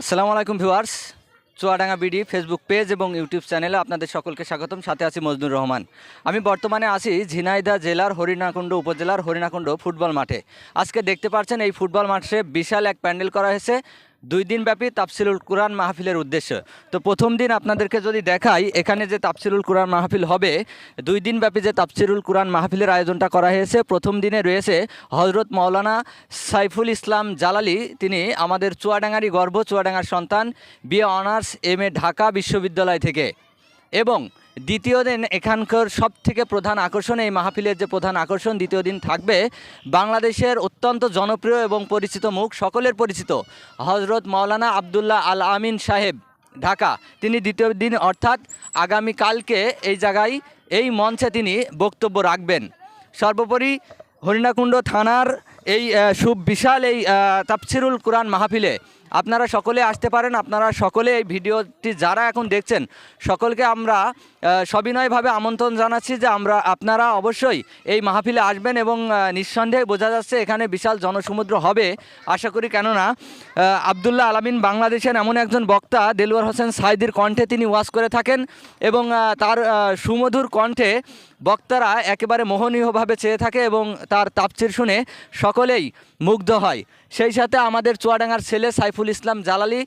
আসসালামু আলাইকুম viewers. Chuadanga BD Facebook page এবং ইউটিউব চ্যানেলে আপনাদের সকলকে স্বাগতম। সাথে আছি মজনুর রহমান। আমি বর্তমানে আছি ঝিনাইদা জেলার হরিণাকুণ্ড উপজেলার হরিণাকুণ্ড ফুটবল মাঠে। আজকে দেখতে পাচ্ছেন এই ফুটবল মাঠে বিশাল এক প্যান্ডেল করা হয়েছে। দুই দিনব্যাপী তাফসিলুল কুরআন মাহফিলের উদ্দেশ্য। তো প্রথম দিন আপনাদেরকে যদি দেখাই, এখানে যে তাফসিলুল কুরআন মাহফিল হবে, দুই দিনব্যাপী যে তাফসিরুল কুরআন মাহফিলের আয়োজনটা করা হয়েছে, প্রথম দিনে রয়েছে হজরত মাওলানা সাইফুল ইসলাম জালালি। তিনি আমাদের চুয়াডাঙ্গারই গর্ব, চুয়াডাঙ্গার সন্তান BA honours M A Dhaka বিশ্ববিদ্যালয় থেকে। এবং দ্বিতীয় দিন এখানকার সব থেকে প্রধান আকর্ষণ, এই মাহফিলের যে প্রধান আকর্ষণ দ্বিতীয় দিন থাকবে, বাংলাদেশের অত্যন্ত জনপ্রিয় এবং পরিচিত মুখ, সকলের পরিচিত হজরত মাওলানা আবদুল্লাহ আল আমিন সাহেব, ঢাকা। তিনি দ্বিতীয় দিন অর্থাৎ আগামীকালকে এই জায়গায়, এই মঞ্চে তিনি বক্তব্য রাখবেন। সর্বোপরি হরিণাকুণ্ড থানার এই সুবিশাল এই আহ, তাফসিরুল কোরআন মাহফিলে আপনারা সকলে আসতে পারেন আপনারা সকলে এই ভিডিওটি যারা এখন দেখছেন সকলকে আমরা সবিনয়ভাবে আমন্ত্রণ জানাচ্ছি যে আমরা আপনারা অবশ্যই এই মাহফিলে আসবেন এবং নিঃসন্দেহে বোঝা যাচ্ছে এখানে বিশাল জনসমুদ্র হবে। আশা করি কেননা আবদুল্লাহ আলামিন বাংলাদেশের এমন একজন বক্তা দেলওয়ার হোসেন সাইদির কণ্ঠে তিনি ওয়াজ করে থাকেন এবং তার সুমধুর কণ্ঠে বক্তারা একেবারে মোহনীয়ভাবে চেয়ে থাকে এবং তার তাপচির শুনে সকলেই মুগ্ধ হয়। সেই সাথে আমাদের চুয়াডাঙ্গার ছেলে সাইফুল ইসলাম জালালি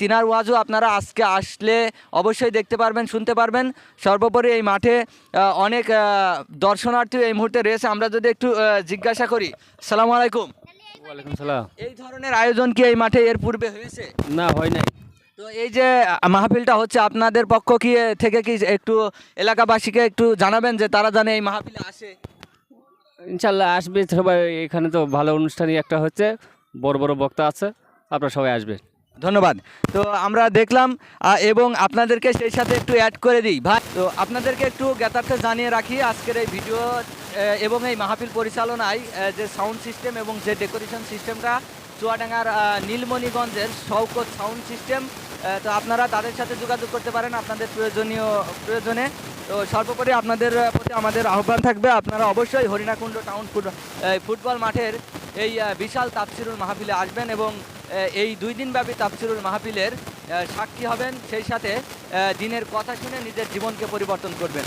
তিনার ওয়াজও আপনারা আজকে আসলে অবশ্যই দেখতে পারবেন শুনতে পারবেন। সর্বোপরি এই মাঠে অনেক দর্শনার্থী এই মুহূর্তে রয়েছে। আমরা যদি একটু জিজ্ঞাসা করি সালামু আলাইকুম। এই ধরনের আয়োজন কি এই মাঠে এর পূর্বে হয়েছে? না হয় নাই। তো এই যে মাহফিলটা হচ্ছে আপনাদের পক্ষ কি থেকে কি একটু এলাকাবাসীকে একটু জানাবেন যে তারা জানে এই মাহফিলে আসে? ইনশাল্লাহ আসবে। সবাই এখানে তো ভালো অনুষ্ঠানই একটা হচ্ছে। বড় বড় বক্তা আছে, আপনারা সবাই আসবেন। ধন্যবাদ। তো আমরা দেখলাম এবং আপনাদেরকে সেই সাথে একটু অ্যাড করে দিই। ভাই, তো আপনাদেরকে একটু জ্ঞাতার্থে জানিয়ে রাখি, আজকের এই ভিডিও এবং এই মাহফিল পরিচালনায় যে সাউন্ড সিস্টেম এবং যে ডেকোরেশন সিস্টেমটা চুয়াডাঙ্গার নীলমণিগঞ্জের শওকত সাউন্ড সিস্টেম তো আপনারা তাদের সাথে যোগাযোগ করতে পারেন আপনাদের প্রয়োজনীয়, প্রয়োজনে। তো সর্বোপরি আপনাদের প্রতি আমাদের আহ্বান থাকবে, আপনারা অবশ্যই হরিণাকুণ্ড টাউন ফুট ফুটবল মাঠের এই বিশাল তাপসিরুল মাহফিলে আসবেন এবং এই দুই দিনব্যাপী তাপসিরুল মাহফিলের সাক্ষী হবেন। সেই সাথে দিনের কথা শুনে নিজের জীবনকে পরিবর্তন করবেন।